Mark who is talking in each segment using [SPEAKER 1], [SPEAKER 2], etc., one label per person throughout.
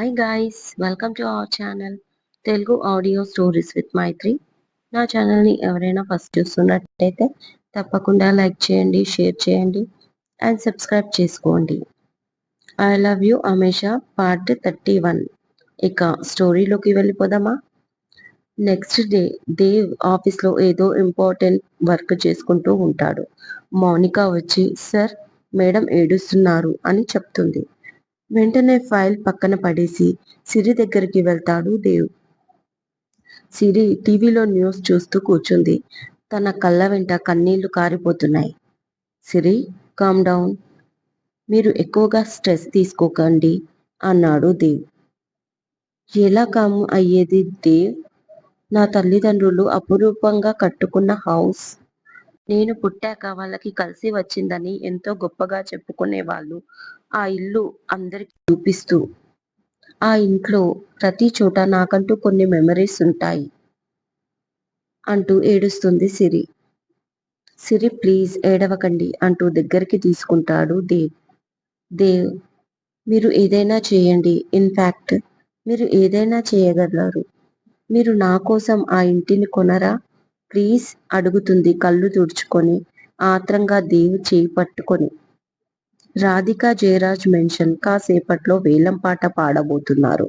[SPEAKER 1] Hi guys welcome to our channel Telugu audio stories with Maithri నా ఛానల్ని ఎవరైనా first చూస్తున్నట్టయితే తప్పకుండా లైక్ చేయండి షేర్ చేయండి అండ్ సబ్స్క్రైబ్ చేసుకోండి. I love you Amesha part thirty one ఇక స్టోరీలోకి వెళ్ళిపోదామా? నెక్స్ట్ డే దేవ్ ఆఫీస్లో ఏదో ఇంపార్టెంట్ వర్క్ చేసుకుంటూ ఉంటాడు. మౌనిక వచ్చి సార్ మేడం ఏడుస్తున్నారు అని చెప్తుంది. వెంటనే ఫైల్ పక్కన పడేసి సిరి దగ్గరికి వెళ్తాడు దేవ్. సిరి టీవీలో న్యూస్ చూస్తూ కూర్చుంది. తన కళ్ళ వెంట కన్నీళ్ళు కారిపోతున్నాయి. Siri calm down. మీరు ఎక్కువగా స్ట్రెస్ తీసుకోకండి అన్నాడు దేవ్. ఎలా కాము అయ్యేది దేవ్? నా తల్లిదండ్రులు అపురూపంగా కట్టుకున్న హౌస్ నేను పుట్టాక వాళ్ళకి కలిసి వచ్చిందని ఎంతో గొప్పగా చెప్పుకునే వాళ్ళు. ఆ ఇల్లు అందరికి చూపిస్తూ ఆ ఇంట్లో ప్రతి చోట నాకంటూ కొన్ని మెమరీస్ ఉంటాయి అంటూ ఏడుస్తుంది సిరి. సిరి ప్లీజ్ ఏడవకండి అంటూ దగ్గరికి తీసుకుంటాడు దేవ్. దేవ్ మీరు ఏదైనా చేయండి. ఇన్ఫ్యాక్ట్ మీరు ఏదైనా చేయగలరు. మీరు నా కోసం ఆ ఇంటిని కొనరా? ప్లీజ్ అడుగుతుంది కళ్ళు తుడుచుకొని ఆత్రంగా దేవు చేయి పట్టుకొని. రాధిక జయరాజ్ మెన్షన్ కాసేపట్లో వేలం పాట పాడబోతున్నారు.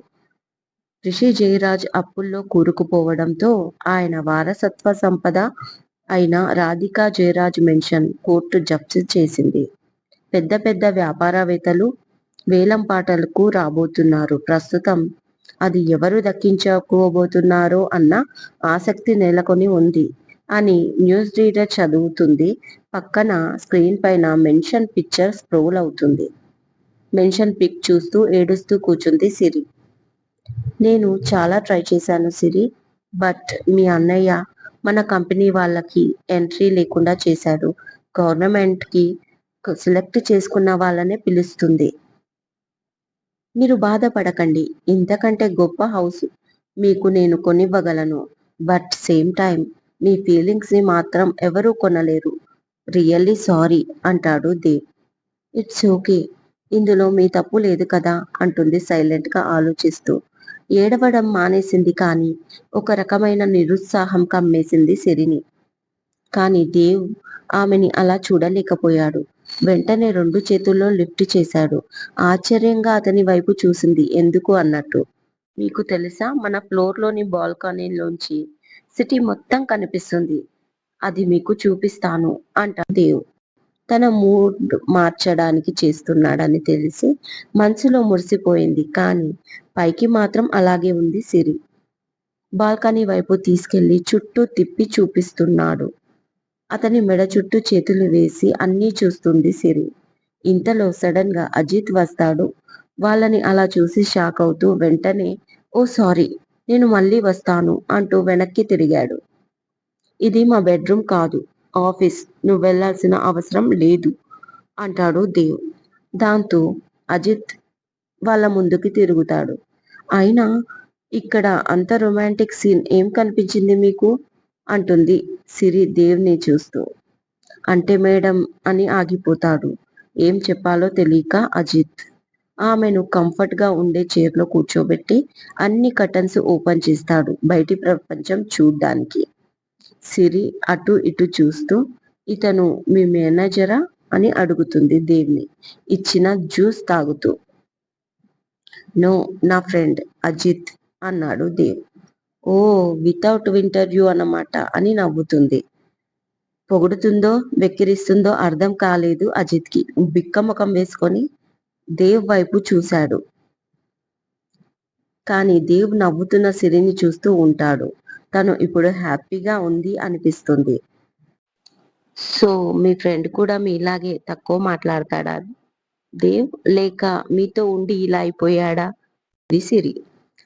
[SPEAKER 1] రిషి జయరాజ్ అప్పుల్లో కూరుకుపోవడంతో ఆయన వారసత్వ సంపద అయిన రాధికా జయరాజ్ మెన్షన్ కోర్టు జప్తు చేసింది. పెద్ద పెద్ద వ్యాపారవేత్తలు వేలం పాటలకు రాబోతున్నారు. ప్రస్తుతం అది ఎవరు దక్కించుకోబోతున్నారో అన్న ఆసక్తి నెలకొని ఉంది అని న్యూస్ రీడర్ చదువుతుంది. పక్కన స్క్రీన్ పైన మెన్షన్ పిక్చర్ స్క్రోల్ అవుతుంది. మెన్షన్ పిక్ చూస్తూ ఏడుస్తూ కూర్చుంది సిరి. నేను చాలా ట్రై చేశాను సిరి బట్ మీ అన్నయ్య మన కంపెనీ వాళ్ళకి ఎంట్రీ లేకుండా చేశాడు గవర్నమెంట్కి సెలెక్ట్ చేసుకున్న వాళ్ళనే పిలుస్తుంది. మీరు బాధపడకండి. ఇంతకంటే గొప్ప హౌస్ మీకు నేను కొనివ్వగలను. బట్ సేమ్ టైం మీ ఫీలింగ్స్ని మాత్రం ఎవరూ కొనలేరు. రియల్లీ సారీ అంటాడు దేవ్. It's okay. ఇందులో మీ తప్పు లేదు కదా అంటుంది సైలెంట్గా ఆలోచిస్తూ. ఏడవడం మానేసింది కానీ ఒక రకమైన నిరుత్సాహం కమ్మేసింది సిరిని కానీ దేవ్ ఆమెని అలా చూడలేకపోయాడు. వెంటనే రెండు చేతుల్లో లిఫ్ట్ చేశాడు. ఆశ్చర్యంగా అతని వైపు చూసింది. ఎందుకు అన్నట్టు? మీకు తెలుసా? మన ఫ్లోర్లోని బాల్కనీలోంచి సిటీ మొత్తం కనిపిస్తుంది. అది మీకు చూపిస్తాను అంట దేవ్ తన మూడ్ మార్చడానికి చేస్తున్నాడని తెలిసి మనసులో మురిసిపోయింది. కానీ పైకి మాత్రం అలాగే ఉంది సిరి. బాల్కనీ వైపు తీసుకెళ్ళి చుట్టూ తిప్పి చూపిస్తున్నాడు. అతని మెడ చుట్టూ చేతులు వేసి అన్నీ చూస్తుంది సిరి. ఇంతలో సడన్గా అజిత్ వస్తాడు. వాళ్ళని అలా చూసి షాక్ అవుతూ వెంటనే ఓ సారీ నేను మళ్ళీ వస్తాను అంటూ వెనక్కి తిరిగాడు. ఇది మా బెడ్రూమ్ కాదు ఆఫీస్ నువ్వు వెళ్ళాల్సిన అవసరం లేదు అంటాడు దేవ్. దాంతో అజిత్ వాళ్ళ ముందుకి తిరుగుతాడు. అయినా ఇక్కడ అంత రొమాంటిక్ సీన్ ఏం కనిపించింది మీకు? అంటుంది సిరి దేవ్ని చూస్తూ. అంటే మేడం అని ఆగిపోతాడు. ఏం చెప్పాలో తెలియక అజిత్. ఆమెను కంఫర్ట్గా ఉండే చైర్లో కూర్చోబెట్టి అన్ని కటన్స్ ఓపెన్ చేస్తాడు బయటి ప్రపంచం చూడ్డానికి. సిరి అటు ఇటు చూస్తూ ఇతను మీ మేనేజరా? అని అడుగుతుంది దేవ్ని ఇచ్చిన జ్యూస్ తాగుతూ. నో నా ఫ్రెండ్ అజిత్ అన్నాడు దేవ్. ఓ వితౌట్ ఇంటర్వ్యూ అన్నమాట అని నవ్వుతుంది. పొగుడుతుందో వెక్కిరిస్తుందో అర్థం కాలేదు అజిత్కి. బిక్క ముఖం వేసుకొని దేవ్ వైపు చూశాడు. కానీ దేవ్ నవ్వుతున్న సిరిని చూస్తూ ఉంటాడు. తను ఇప్పుడు హ్యాపీగా ఉంది అనిపిస్తుంది. సో మీ ఫ్రెండ్ కూడా మీలాగే తక్కువ మాట్లాడతాడా? దేవ్ లేక మీతో ఉండి ఇలా అయిపోయాడా? సిరి.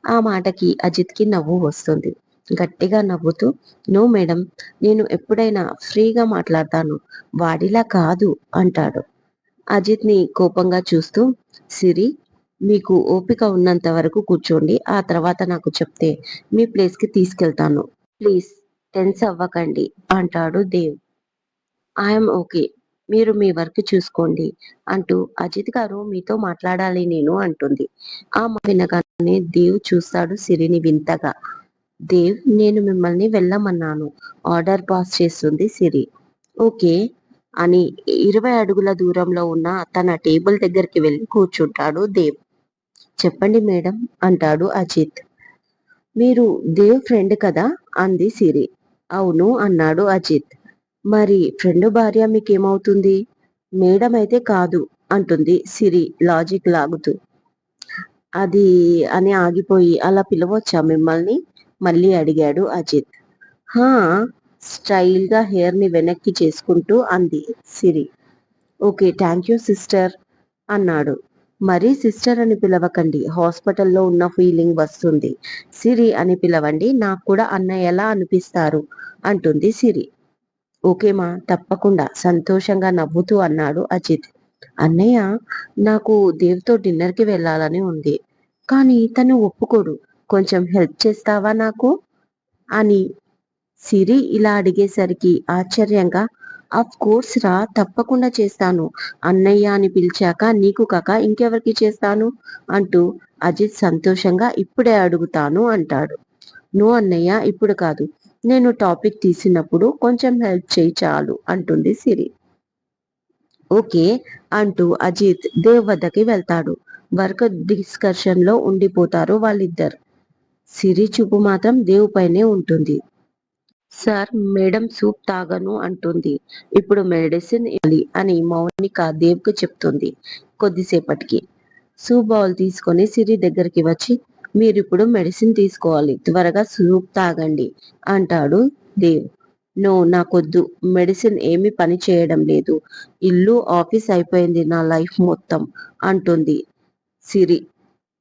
[SPEAKER 1] ఆ మాటకి అజిత్కి నవ్వు వస్తుంది. గట్టిగా నవ్వుతూ నో మేడం నేను ఎప్పుడైనా ఫ్రీగా మాట్లాడతాను వాడిలా కాదు అంటాడు. అజిత్ని కోపంగా చూస్తూ సిరి మీకు ఓపిక ఉన్నంత వరకు కూర్చోండి ఆ తర్వాత నాకు చెప్తే మీ ప్లేస్కి తీసుకెళ్తాను. ప్లీజ్ టెన్స్ అవ్వకండి అంటాడు దేవ్. ఐఎమ్ ఓకే మీరు మీ వర్క్ చూసుకోండి అంటూ అజిత్ గారు మీతో మాట్లాడాలి నేను అంటుంది. ఆ వినగా అని దేవ్ చూస్తాడు సిరిని వింతగా. దేవ్ నేను మిమ్మల్ని వెళ్ళమన్నాను. ఆర్డర్ పాస్ చేస్తుంది సిరి. ఓకే అని ఇరవై అడుగుల దూరంలో ఉన్న తన టేబుల్ దగ్గరికి వెళ్ళి కూర్చుంటాడు దేవ్. చెప్పండి మేడం అంటాడు అజిత్. మీరు దేవ్ ఫ్రెండ్ కదా అంది సిరి. అవును అన్నాడు అజిత్. మరి ఫ్రెండ్ భార్య మీకేమవుతుంది? మేడం అయితే కాదు అంటుంది సిరి లాజిక్ లాగుతూ. అది అని ఆగిపోయి అలా పిలవచ్చా మిమ్మల్ని? మళ్ళీ అడిగాడు అజిత్. హా స్టైల్గా హెయిర్ని వెనక్కి చేసుకుంటూ అంది Siri. Okay thank you sister అన్నాడు. మరీ సిస్టర్ అని పిలవకండి హాస్పిటల్లో ఉన్న ఫీలింగ్ వస్తుంది. సిరి అని పిలవండి నాకు కూడా అన్నయ్యలా అనిపిస్తారు? అంటుంది సిరి. ఓకేమా తప్పకుండా సంతోషంగా నవ్వుతూ అన్నాడు అజిత్. అన్నయ్య నాకు దేవ్తో డిన్నర్కి వెళ్ళాలని ఉంది. కానీ తను ఒప్పుకోడు. కొంచెం హెల్ప్ చేస్తావా నాకు? అని సిరి ఇలా అడిగేసరికి ఆశ్చర్యంగా అఫ్ కోర్స్ రా తప్పకుండా చేస్తాను. అన్నయ్య అని పిలిచాక నీకు కాక ఇంకెవరికి చేస్తాను? అంటూ అజిత్ సంతోషంగా ఇప్పుడే అడుగుతాను అంటాడు. నో అన్నయ్య ఇప్పుడు కాదు. నేను టాపిక్ తీసినప్పుడు కొంచెం హెల్ప్ చేయి చాలు అంటుంది సిరి. ఓకే అంటూ అజిత్ దేవ్ వద్దకి వెళ్తాడు. వర్క్ డిస్కషన్లో ఉండిపోతారు వాళ్ళిద్దరు. సిరి చూపు మాత్రం దేవ్ పైనే ఉంటుంది. సార్ మేడం సూప్ తాగను అంటుంది. ఇప్పుడు మెడిసిన్ ఇవ్వాలి అని మౌనిక దేవ్కు చెప్తుంది కొద్దిసేపటికి. సూప్ బౌల్ తీసుకొని సిరి దగ్గరికి వచ్చి మీరు ఇప్పుడు మెడిసిన్ తీసుకోవాలి త్వరగా సూప్ తాగండి అంటాడు దేవ్. నో నాకొద్దు. మెడిసిన్ ఏమి పని చేయడం లేదు. ఇల్లు ఆఫీస్ అయిపోయింది నా లైఫ్ మొత్తం అంటుంది సిరి.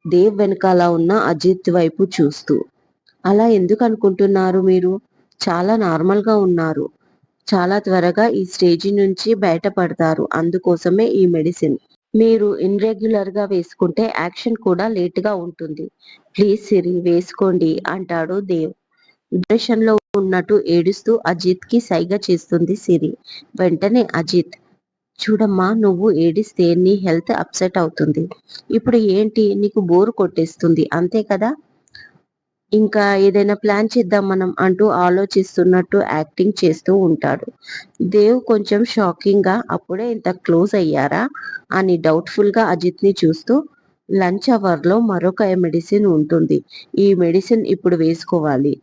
[SPEAKER 1] దేవ్ వెనకాల ఉన్న అజిత్ వైపు చూస్తూ. అలా ఎందుకు అనుకుంటున్నారు మీరు? చాలా నార్మల్గా ఉన్నారు. చాలా త్వరగా ఈ స్టేజి నుంచి బయటపడతారు అందుకోసమే ఈ మెడిసిన్. మీరు ఇన్రెగ్యులర్గా వేసుకుంటే యాక్షన్ కూడా లేట్గా ఉంటుంది. ప్లీజ్ సిరి వేసుకోండి అంటాడు దేవ్. డిప్రెషన్లో ఉన్నట్టు ఏడుస్తూ అజిత్కి సైగ చేస్తుంది సిరి. వెంటనే అజిత్ చూడమ్మా నువ్వు ఏడిస్తే నీ హెల్త్ అప్సెట్ అవుతుంది. ఇప్పుడు ఏంటి? నీకు బోరు కొట్టేస్తుంది. అంతే కదా? ఇంకా ఏదైనా ప్లాన్ చేద్దాం మనం అంటూ ఆలోచిస్తున్నట్టు యాక్టింగ్ చేస్తూ ఉంటాడు. దేవ్ కొంచెం షాకింగ్గా అప్పుడే ఇంత క్లోజ్ అయ్యారా? అని డౌట్ఫుల్గా అజిత్ని చూస్తూ లంచ్ అవర్లో మరొక మెడిసిన్ ఉంటుంది. ఈ మెడిసిన్ ఇప్పుడు వేసుకోవాలి.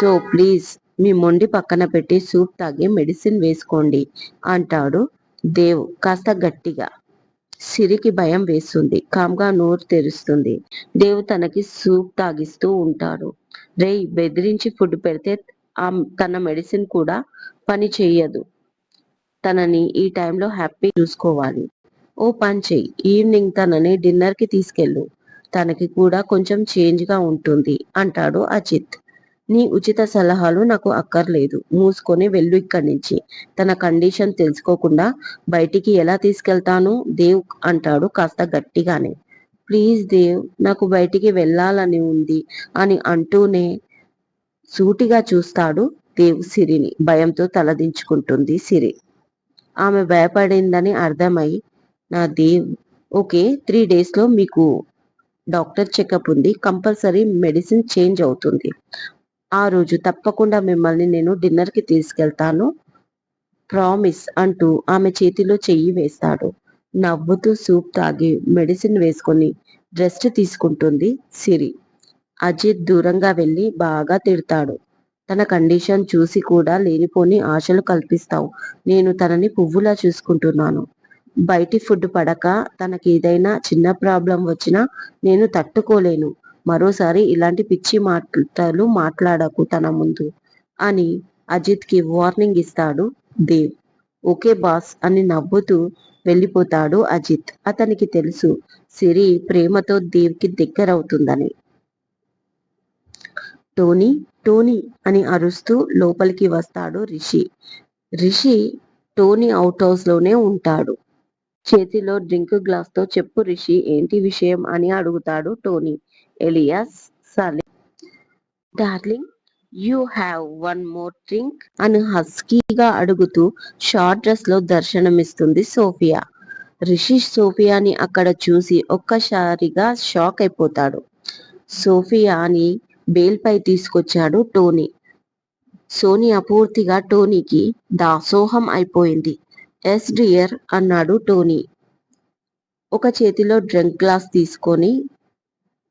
[SPEAKER 1] సో ప్లీజ్ మీ మొండి పక్కన పెట్టి సూప్ తాగి మెడిసిన్ వేసుకోండి అంటాడు దేవ్ కాస్త గట్టిగా. సిరికి భయం వేస్తుంది. కామ్గా నోరు తెరుస్తుంది. దేవ్ తనకి సూప్ తాగిస్తూ ఉంటాడు. రేయ్ బెదిరించి ఫుడ్ పెడితే ఆ తన మెడిసిన్ కూడా పని చెయ్యదు. తనని ఈ టైంలో హ్యాపీ చూసుకోవాలి. ఓ పని చెయ్యి ఈవినింగ్ తనని డిన్నర్కి తీసుకెళ్ళు. తనకి కూడా కొంచెం చేంజ్గా ఉంటుంది అంటాడు అజిత్. నీ ఉచిత సలహాలు నాకు అక్కర్లేదు. మూసుకొని వెళ్ళు ఇక్కడి నుంచి. తన కండిషన్ తెలుసుకోకుండా బయటికి ఎలా తీసుకెళ్తాను దేవ్ అంటాడు కాస్త గట్టిగానే. ప్లీజ్ దేవ్ నాకు బయటికి వెళ్ళాలని ఉంది అని అంటూనే సూటిగా చూస్తాడు దేవ్ సిరిని. భయంతో తలదించుకుంటుంది సిరి. ఆమె భయపడిందని అర్థమై నా దేవ్ ఓకే త్రీ డేస్లో మీకు డాక్టర్ చెకప్ ఉంది. కంపల్సరీ మెడిసిన్ చేంజ్ అవుతుంది. ఆ రోజు తప్పకుండా మిమ్మల్ని నేను డిన్నర్కి తీసుకెళ్తాను. ప్రామిస్ అంటూ ఆమె చేతిలో చెయ్యి వేస్తాడు నవ్వుతూ సూప్ తాగి మెడిసిన్ వేసుకొని రెస్ట్ తీసుకుంటుంది సిరి. అజిత్ దూరంగా వెళ్ళి బాగా తిడతాడు. తన కండిషన్ చూసి కూడా లేనిపోని ఆశలు కల్పిస్తావు. నేను తనని పువ్వులా చూసుకుంటున్నాను. బయటి ఫుడ్ పడక తనకి ఏదైనా చిన్న ప్రాబ్లం వచ్చినా నేను తట్టుకోలేను. మరోసారి ఇలాంటి పిచ్చి మాటలు మాట్లాడకు తన ముందు అని అజిత్కి వార్నింగ్ ఇస్తాడు దేవ్. ఓకే బాస్ అని నవ్వుతూ వెళ్ళిపోతాడు అజిత్. అతనికి తెలుసు సిరి ప్రేమతో దేవ్కి దగ్గరవుతుందని. టోనీ టోనీ అని అరుస్తూ లోపలికి వస్తాడు రిషి. రిషి టోనీ అవుట్ హౌస్లోనే ఉంటాడు. చేతిలో డ్రింక్ గ్లాస్తో చెప్పు రిషి ఏంటి విషయం అని అడుగుతాడు Tony. Elias సలే darling you have one more drink అని హస్కీగా అడుగుతూ షార్ట్ డ్రెస్లో దర్శనమిస్తుంది సోఫియా. రిషి సోఫియాని అక్కడ చూసి ఒక్కసారిగా షాక్ అయిపోతాడు. సోఫియాని బెయిల్పై తీసుకొచ్చాడు టోనీ. సోనియా పూర్తిగా టోనీకి దాసోహం అయిపోయింది. ఎస్ డియర్ అన్నాడు టోనీ. ఒక చేతిలో డ్రింక్ గ్లాస్ తీసుకొని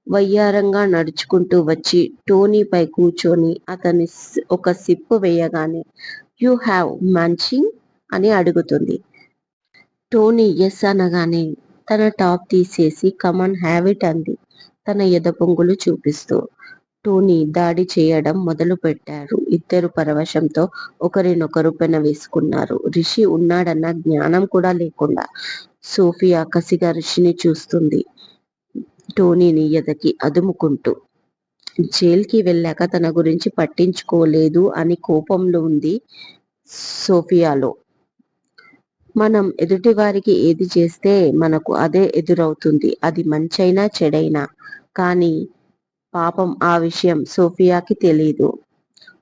[SPEAKER 1] వయ్యారంగా నడుచుకుంటూ వచ్చి టోనీపై కూర్చొని అతని ఒక సిప్పు వేయగానే యు హ్యావ్ మంచింగ్? అని అడుగుతుంది. టోనీ ఎస్ అనగానే తన టాప్ తీసేసి కమన్ హ్యావ్ ఇట్ అంది. తన ఎదపొంగులు చూపిస్తూ. టోనీ దాడి చేయడం మొదలు పెట్టారు. ఇద్దరు పరవశంతో ఒకరినొకరు పెనవేసుకున్నారు రిషి ఉన్నాడన్న జ్ఞానం కూడా లేకుండా సోఫియా కసిగా రిషిని చూస్తుంది. టోనీని ఎదకి అదుముకుంటూ జైల్కి వెళ్ళాక తన గురించి పట్టించుకోలేదు అని కోపంలో ఉంది సోఫియాలో. మనం ఎదుటివారికి ఏది చేస్తే మనకు అదే ఎదురవుతుంది. అది మంచైనా చెడైనా. కానీ పాపం ఆ విషయం సోఫియాకి తెలియదు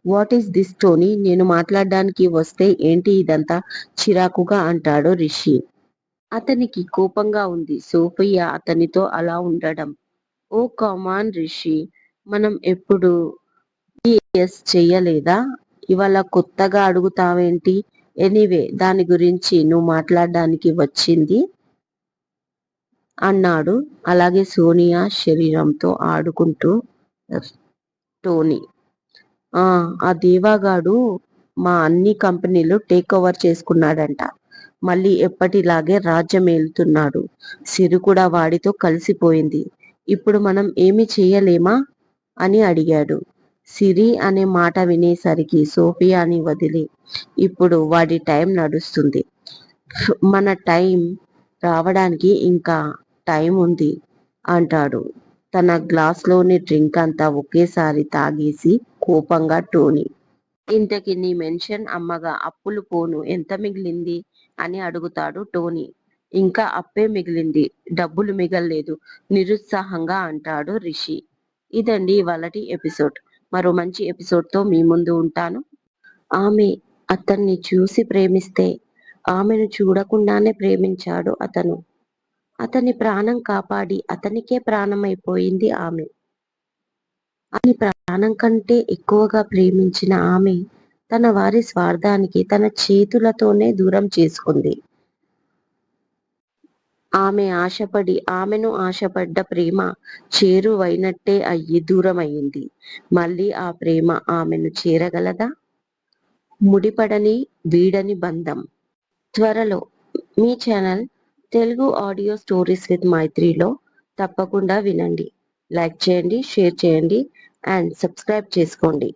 [SPEAKER 1] వాట్ ఈస్ దిస్ టోనీ? నేను మాట్లాడడానికి వస్తే ఏంటి ఇదంతా? చిరాకుగా అంటాడు రిషి. అతనికి కోపంగా ఉంది. సోఫియా అతనితో అలా ఉండడం. Oh come on Rishi. మనం ఎప్పుడు ఎస్ చెయ్యలేదా? ఇవాళ కొత్తగా అడుగుతావేంటి? ఎనీవే దాని గురించి నువ్వు మాట్లాడడానికి వచ్చింది? అన్నాడు. అలాగే సోనియా శరీరంతో ఆడుకుంటూ టోనీ. ఆ దేవాగాడు మా అన్ని కంపెనీలు టేక్ ఓవర్ చేసుకున్నాడంట. మళ్ళీ ఎప్పటిలాగే రాజ్యం ఏలుతున్నాడు. సిరు కూడా వాడితో కలిసిపోయింది. ఇప్పుడు మనం ఏమి చేయలేమా? అని అడిగాడు. సిరి అనే మాట వినేసరికి సోఫియాని వదిలి ఇప్పుడు వాడి టైం నడుస్తుంది. మన టైం రావడానికి ఇంకా టైం ఉంది అంటాడు. తన గ్లాస్లోని డ్రింక్ అంతా ఒకేసారి తాగేసి కోపంగా టోనీ. ఇంతకి నీ మెన్షన్ అమ్మగా అప్పులు పోను ఎంత మిగిలింది? అని అడుగుతాడు టోనీ. ఇంకా అప్పే మిగిలింది డబ్బులు మిగల్లేదు నిరుత్సాహంగా అంటాడు రిషి. ఇదండి ఇవాళటి ఎపిసోడ్. మరో మంచి ఎపిసోడ్తో మీ ముందు ఉంటాను. ఆమె అతన్ని చూసి ప్రేమిస్తే ఆమెను చూడకుండానే ప్రేమించాడు అతను. అతని ప్రాణం కాపాడి అతనికే ప్రాణమైపోయింది ఆమె. అని ప్రాణం కంటే ఎక్కువగా ప్రేమించిన ఆమె తన వారి స్వార్థానికి తన చేతులతోనే దూరం చేసుకుంది. ఆమె ఆశపడి ఆమెను ఆశపడ్డ ప్రేమ చేరువైనట్టే అయ్యి దూరమయ్యింది. మళ్ళీ ఆ ప్రేమ ఆమెను చేరగలదా? ముడిపడని వీడని బంధం. త్వరలో మీ channel Telugu audio stories with మైత్రిలో తప్పకుండా వినండి. లైక్ చేయండి షేర్ చేయండి అండ్ సబ్స్క్రైబ్ చేసుకోండి.